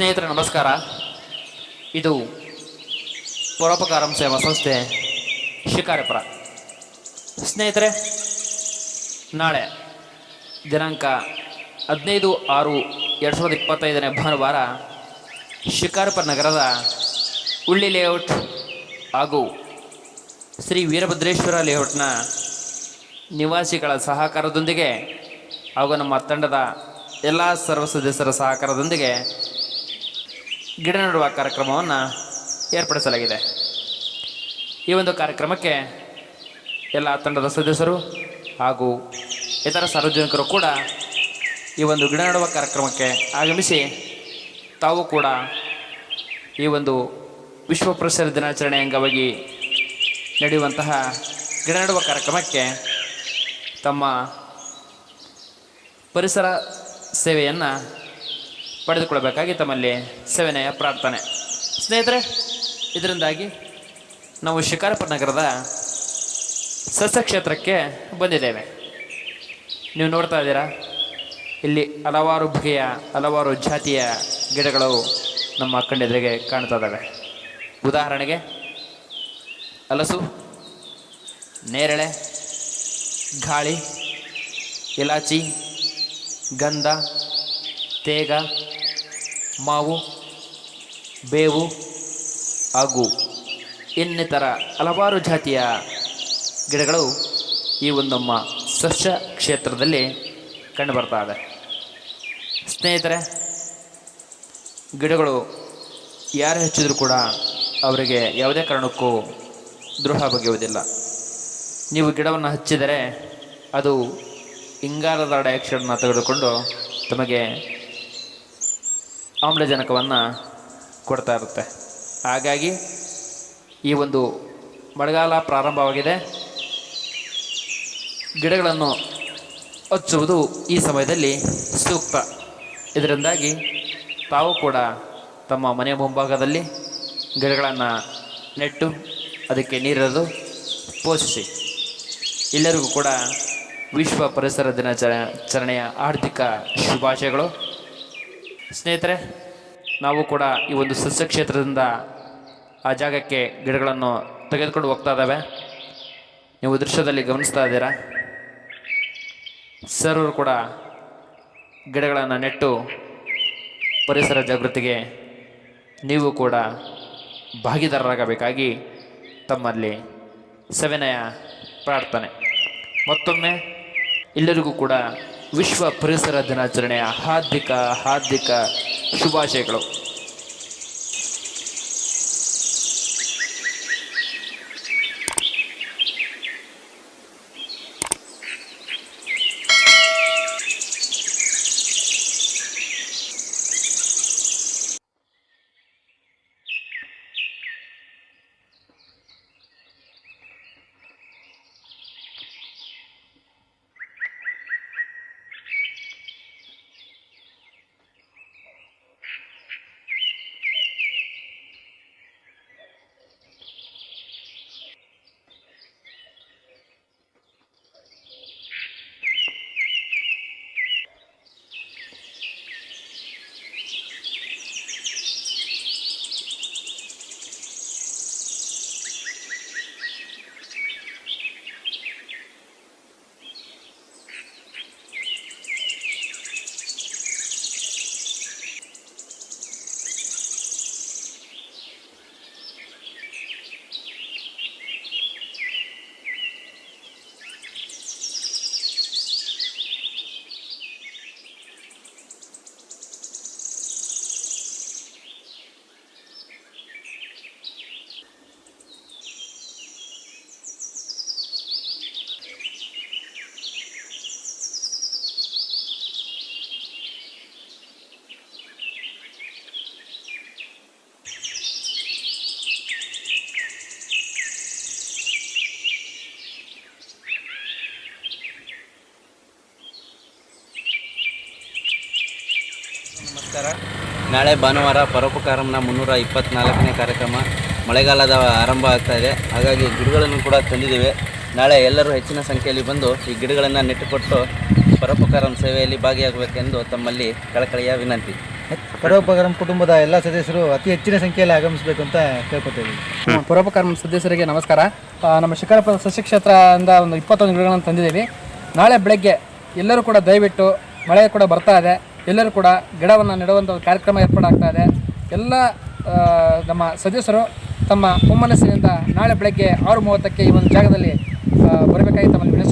ಸ್ನೇಹಿತರೆ, ನಮಸ್ಕಾರ. ಇದು ಪರೋಪಕಾರಂ ಸೇವಾ ಸಂಸ್ಥೆ ಶಿಕಾರಿಪುರ ಸ್ನೇಹಿತರೆ, ನಾಳೆ ದಿನಾಂಕ ಹದಿನೈದು ಆರು ಎರಡು ಸಾವಿರದ ಇಪ್ಪತ್ತೈದನೇ ಭಾನುವಾರ ಶಿಕಾರಿಪುರ ನಗರದ ಉಳ್ಳಿ ಲೇಔಟ್ ಹಾಗೂ ಶ್ರೀ ವೀರಭದ್ರೇಶ್ವರ ಲೇಔಟ್ನ ನಿವಾಸಿಗಳ ಸಹಕಾರದೊಂದಿಗೆ ಹಾಗೂ ನಮ್ಮ ತಂಡದ ಎಲ್ಲ ಸರ್ವ ಸದಸ್ಯರ ಸಹಕಾರದೊಂದಿಗೆ ಗಿಡ ನೆಡುವ ಕಾರ್ಯಕ್ರಮವನ್ನು ಏರ್ಪಡಿಸಲಾಗಿದೆ. ಈ ಒಂದು ಕಾರ್ಯಕ್ರಮಕ್ಕೆ ಎಲ್ಲ ತಂಡದ ಸದಸ್ಯರು ಹಾಗೂ ಇತರ ಸಾರ್ವಜನಿಕರು ಕೂಡ ಈ ಒಂದು ಗಿಡ ನೆಡುವ ಕಾರ್ಯಕ್ರಮಕ್ಕೆ ಆಗಮಿಸಿ ತಾವು ಕೂಡ ಈ ಒಂದು ವಿಶ್ವ ಪರಿಸರ ದಿನಾಚರಣೆ ಅಂಗವಾಗಿ ನಡೆಯುವಂತಹ ಗಿಡ ನೆಡುವ ಕಾರ್ಯಕ್ರಮಕ್ಕೆ ತಮ್ಮ ಪರಿಸರ ಸೇವೆಯನ್ನು ಪಡೆದುಕೊಳ್ಳಬೇಕಾಗಿ ತಮ್ಮಲ್ಲಿ ಸವಿನಯ ಪ್ರಾರ್ಥನೆ. ಸ್ನೇಹಿತರೆ, ಇದರಿಂದಾಗಿ ನಾವು ಶಿಕಾರಪುರ ನಗರದ ಸಸ್ಯಕ್ಷೇತ್ರಕ್ಕೆ ಬಂದಿದ್ದೇವೆ. ನೀವು ನೋಡ್ತಾ ಇದ್ದೀರಾ, ಇಲ್ಲಿ ಹಲವಾರು ಬಗೆಯ, ಹಲವಾರು ಜಾತಿಯ ಗಿಡಗಳು ನಮ್ಮ ಕಣ್ಣೆದುರಿಗೆ ಕಾಣ್ತಾ ಇದ್ದಾವೆ. ಉದಾಹರಣೆಗೆ, ಹಲಸು, ನೇರಳೆ, ಗಾಳಿ, ಇಲಾಚಿ, ಗಂಧ, ತೇಗ ಮಾವು, ಬೇವು ಹಾಗೂ ಇನ್ನಿತರ ಹಲವಾರು ಜಾತಿಯ ಗಿಡಗಳು ಈ ಒಂದು ನಮ್ಮ ಸಸ್ಯ ಕ್ಷೇತ್ರದಲ್ಲಿ ಕಂಡುಬರ್ತಾ ಇದೆ. ಸ್ನೇಹಿತರೆ, ಗಿಡಗಳು ಯಾರು ಹೆಚ್ಚಿದರೂ ಕೂಡ ಅವರಿಗೆ ಯಾವುದೇ ಕಾರಣಕ್ಕೂ ದ್ರೋಹ ಬಗೆಯುವುದಿಲ್ಲ. ನೀವು ಗಿಡವನ್ನು ಹಚ್ಚಿದರೆ ಅದು ಇಂಗಾಲದ ಡೈಆಕ್ಸೈಡನ್ನು ತೆಗೆದುಕೊಂಡು ತಮಗೆ ಆಮ್ಲಜನಕವನ್ನು ಕೊಡ್ತಾ ಇರುತ್ತೆ. ಹಾಗಾಗಿ ಈ ಒಂದು ಮಳೆಗಾಲ ಪ್ರಾರಂಭವಾಗಿದೆ. ಗಿಡಗಳನ್ನು ಹಚ್ಚುವುದು ಈ ಸಮಯದಲ್ಲಿ ಸೂಕ್ತ. ಇದರಿಂದಾಗಿ ತಾವು ಕೂಡ ತಮ್ಮ ಮನೆಯ ಮುಂಭಾಗದಲ್ಲಿ ಗಿಡಗಳನ್ನು ನೆಟ್ಟು ಅದಕ್ಕೆ ನೀರಿರೋದು ಪೋಷಿಸಿ. ಎಲ್ಲರಿಗೂ ಕೂಡ ವಿಶ್ವ ಪರಿಸರ ದಿನಾಚರಣೆಯ ಆರ್ಥಿಕ ಶುಭಾಶಯಗಳು. ಸ್ನೇಹಿತರೆ, ನಾವು ಕೂಡ ಈ ಒಂದು ಸಸ್ಯ ಕ್ಷೇತ್ರದಿಂದ ಆ ಜಾಗಕ್ಕೆ ಗಿಡಗಳನ್ನು ತೆಗೆದುಕೊಂಡು ಹೋಗ್ತಾ ಇದ್ದಾವೆ. ನೀವು ದೃಶ್ಯದಲ್ಲಿ ಗಮನಿಸ್ತಾ ಇದ್ದೀರಾ? ಸರ್ವರು ಕೂಡ ಗಿಡಗಳನ್ನು ನೆಟ್ಟು ಪರಿಸರ ಜಾಗೃತಿಗೆ ನೀವು ಕೂಡ ಭಾಗಿದಾರರಾಗಬೇಕಾಗಿ ತಮ್ಮಲ್ಲಿ ಸವಿನಯ ಪ್ರಾರ್ಥನೆ. ಮತ್ತೊಮ್ಮೆ ಎಲ್ಲರಿಗೂ ಕೂಡ ವಿಶ್ವ ಪರಿಸರ ದಿನಾಚರಣೆಯ ಹಾರ್ದಿಕ ಹಾರ್ದಿಕ ಶುಭಾಶಯಗಳು. ನಮಸ್ಕಾರ. ನಾಳೆ ಭಾನುವಾರ ಪರೋಪಕಾರಂನ ಮುನ್ನೂರ ಇಪ್ಪತ್ನಾಲ್ಕನೇ ಕಾರ್ಯಕ್ರಮ ಮಳೆಗಾಲದ ಆರಂಭ ಆಗ್ತಾ ಇದೆ. ಹಾಗಾಗಿ ಗಿಡಗಳನ್ನು ಕೂಡ ತಂದಿದ್ದೇವೆ. ನಾಳೆ ಎಲ್ಲರೂ ಹೆಚ್ಚಿನ ಸಂಖ್ಯೆಯಲ್ಲಿ ಬಂದು ಈ ಗಿಡಗಳನ್ನು ನೆಟ್ಟುಕೊಟ್ಟು ಪರೋಪಕಾರಂ ಸೇವೆಯಲ್ಲಿ ಭಾಗಿಯಾಗಬೇಕೆಂದು ತಮ್ಮಲ್ಲಿ ಕಳಕಳಿಯ ವಿನಂತಿ. ಪರೋಪಕಾರಂ ಕುಟುಂಬದ ಎಲ್ಲ ಸದಸ್ಯರು ಅತಿ ಹೆಚ್ಚಿನ ಸಂಖ್ಯೆಯಲ್ಲಿ ಆಗಮಿಸಬೇಕು ಅಂತ ಕೇಳ್ಕೊತೀವಿ ಪರೋಪಕಾರಂ ಸದಸ್ಯರಿಗೆ ನಮಸ್ಕಾರ. ನಮ್ಮ ಶಿಕಾರಪುರ ಸಸ್ಯ ಕ್ಷೇತ್ರದಿಂದ ಒಂದು ಇಪ್ಪತ್ತೊಂದು ಗಿಡಗಳನ್ನು ತಂದಿದ್ದೀವಿ. ನಾಳೆ ಬೆಳಗ್ಗೆ ಎಲ್ಲರೂ ಕೂಡ ದಯವಿಟ್ಟು ಮಳೆ ಕೂಡ ಬರ್ತಾ ಇದೆ. ಎಲ್ಲರೂ ಕೂಡ ಗಿಡವನ್ನು ನೆಡುವಂಥ ಕಾರ್ಯಕ್ರಮ ಏರ್ಪಾಡಾಗ್ತಾ ಇದೆ. ಎಲ್ಲ ನಮ್ಮ ಸದಸ್ಯರು ತಮ್ಮ ಹುಮ್ಮನಸ್ಸಿನಿಂದ ನಾಳೆ ಬೆಳಗ್ಗೆ ಆರು ಮೂವತ್ತಕ್ಕೆ ಈ ಒಂದು ಜಾಗದಲ್ಲಿ ಬರಬೇಕಾಗಿ ತಮ್ಮಲ್ಲಿ ವಿನಿಸ್ಕೊಂಡು